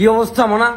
কি অবস্থা, Mona?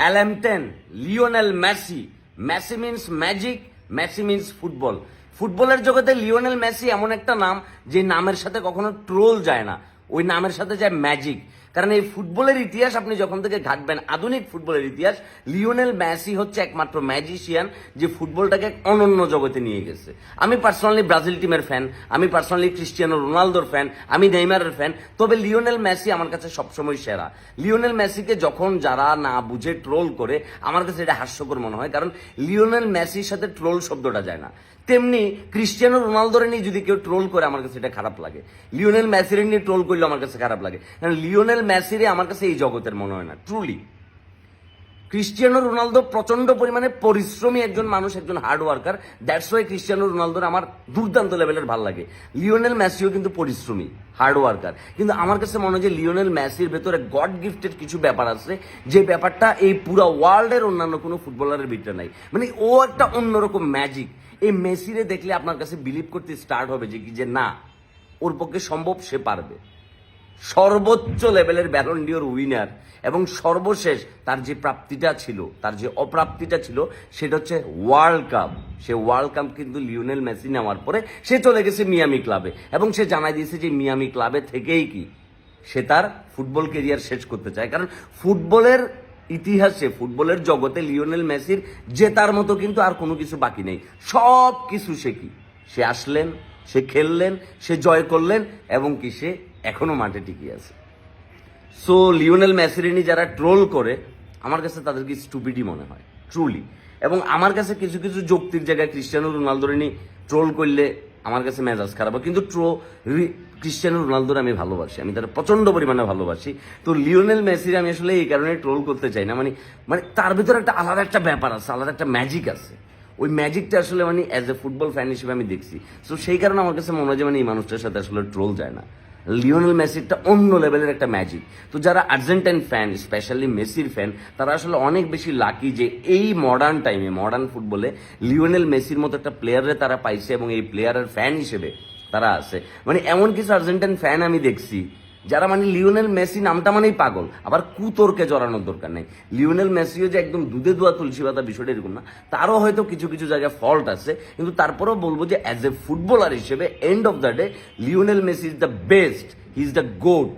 Alarm ten, Lionel Messi. Messi means magic Messi means football ফুটবলের জগতে লিওনেল মেসি এমন একটা নাম যে নামের সাথে কখনো ট্রোল যায় না। ওই নামের সাথে যায় ম্যাজিক কারণ এই ফুটবলের ইতিহাস আপনি যখন থেকে ঘাটবেন, আধুনিক ফুটবলের ইতিহাস, লিওনেল ম্যাসি হচ্ছে একমাত্র ম্যাজিশিয়ান যে ফুটবলটাকে অনন্য জগতে নিয়ে গেছে। আমি পার্সোনালি ব্রাজিল টিমের ফ্যান আমি পার্সোনালি ক্রিস্টিয়ানো রোনালদোর ফ্যান আমি নেইমারের ফ্যান তবে লিওনেল ম্যাসি আমার কাছে সবসময় সেরা। লিওনেল মেসিকে যখন যারা না বুঝে ট্রোল করে, আমার কাছে এটা হাস্যকর মনে হয়, কারণ লিওনেল মেসির সাথে ট্রোল শব্দটা যায় না। তেমনি ক্রিস্টিয়ানো রোনালদোরে নিয়ে যদি কেউ ট্রোল করে, আমার কাছে এটা খারাপ লাগে। লিওনেল মেসিরে নিয়ে ট্রোল করলে আমার কাছে খারাপ লাগে। কারণ লিওনেল মেসিরে আমার কাছে এই জগতের মনে হয় না ট্রুলি ক্রিস্টিয়ানো রোনালদো প্রচণ্ড পরিমাণে পরিশ্রমী একজন মানুষ, একজন hard worker that's why Cristiano রোনালদোর আমার দুর্দান্ত লেভেলের ভালো লাগে। লিওনেল মেসিও কিন্তু পরিশ্রমী হার্ড ওয়ার্কার কিন্তু আমার কাছে মনে হয় যে লিওনেল মেসির ভেতরে গড গিফটেড কিছু ব্যাপার আছে, যে ব্যাপারটা এই পুরো ওয়ার্ল্ডের অন্যান্য কোনো ফুটবলারের ভিতরে নাই। মানে ও একটা অন্যরকম ম্যাজিক এই মেসিরে দেখলে আপনার কাছে বিলিভ করতে স্টার্ট হবে যে কি, যে না, ওর পক্ষে সম্ভব সে পারবে। সর্বোচ্চ লেভেলের ব্যালন্ডিওর উইনার এবং সর্বশেষ তার যে প্রাপ্তিটা ছিল, তার যে অপ্রাপ্তিটা ছিল, সেটা হচ্ছে ওয়ার্ল্ড কাপ সে ওয়ার্ল্ড কাপ কিন্তু লিওনেল মেসি নেওয়ার পরে সে চলে গেছে মিয়ামি ক্লাবে এবং সে জানাই দিয়েছে যে মিয়ামি ক্লাবে থেকেই কি, সে তার ফুটবল কেরিয়ার শেষ করতে চায়। কারণ ফুটবলের ইতিহাসে ফুটবলের জগতে লিওনেল মেসির জেতার মতো কিন্তু আর কোনো কিছু বাকি নেই। সব কিছু সে কি? সে আসলেন, সে খেললেন, সে জয় করলেন এবং কি সে এখনও মাঠে টিকে আছে। সো লিওনেল মেসিরিনি যারা ট্রোল করে, আমার কাছে তাদেরকে স্টুপিডি মনে হয়? ট্রুলি এবং আমার কাছে কিছু কিছু যৌক্তিক জায়গায় ক্রিস্টিয়ানো রোনালদোরিনি ট্রোল করলে আমার কাছে মেজাজ খারাপ। কিন্তু ট্রো ক্রিস্টিয়ানো রোনালদোর আমি ভালোবাসি। আমি তার প্রচণ্ড পরিমাণে ভালোবাসি। তো লিওনেল মেসির আমি আসলে এই কারণে ট্রোল করতে চাই না। মানে মানে তার ভিতরে একটা আলাদা একটা ব্যাপার আছে, আলাদা একটা ম্যাজিক আছে। ওই ম্যাজিকটা আসলে মানে অ্যাজ এ ফুটবল ফ্যান হিসেবে আমি দেখছি। সো সেই কারণে আমার কাছে মনে হয় যে মানে এই মানুষটার সাথে আসলে ট্রোল যায় না। লিওনেল মেসিরটা অন্য লেভেলের একটা ম্যাজিক। তো যারা আর্জেন্টাইন ফ্যান, স্পেশালি মেসির ফ্যান, তারা আসলে অনেক বেশি লাকি যে এই মডার্ন টাইমে মডার্ন ফুটবলে লিওনেল মেসির মতো একটা প্লেয়ারে তারা পাইছে এবং এই প্লেয়ারের ফ্যান হিসেবে তারা আছে। মানে এমন কিছু আর্জেন্টাইন ফ্যান আমি দেখছি যারা মানে লিওনেল মেসি নামটা মানেই পাগল, আবার কুতর্কে জড়ানোর দরকার নেই। লিওনেল মেসিও যে একদম দুধে দোয়া তুলসী পাতা বিষয়টা এরকম না, তারও হয়তো কিছু কিছু জায়গায় ফল্ট আছে, কিন্তু তারপরেও বলব যে অ্যাজ এ ফুটবলার হিসেবে end of the day Lionel Messi is the best he is the GOAT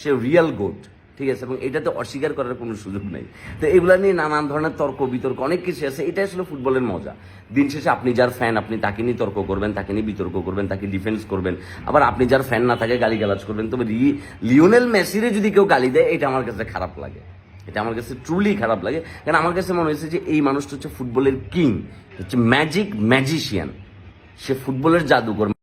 say real GOAT ঠিক আছে, এবং এটাতে অস্বীকার করার কোনো সুযোগ নেই। তো এগুলো নিয়ে নানান ধরনের তর্ক, বিতর্ক, অনেক কিছু আছে এটা আসলে ফুটবলের মজা। দিন শেষে আপনি যার ফ্যান আপনি তাকে নিয়ে তর্ক করবেন, তাকে নিয়ে বিতর্ক করবেন, তাকে ডিফেন্স করবেন। আবার আপনি যার ফ্যান না থাকে গালি গালাজ করবেন। তবে লিওনেল মেসিরে যদি কেউ গালি দেয়, এটা আমার কাছে খারাপ লাগে। এটা আমার কাছে ট্রুলি খারাপ লাগে। কারণ আমার কাছে মনে হয়েছে যে এই মানুষটা হচ্ছে ফুটবলের কিং হচ্ছে ম্যাজিক ম্যাজিশিয়ান সে ফুটবলের জাদুকর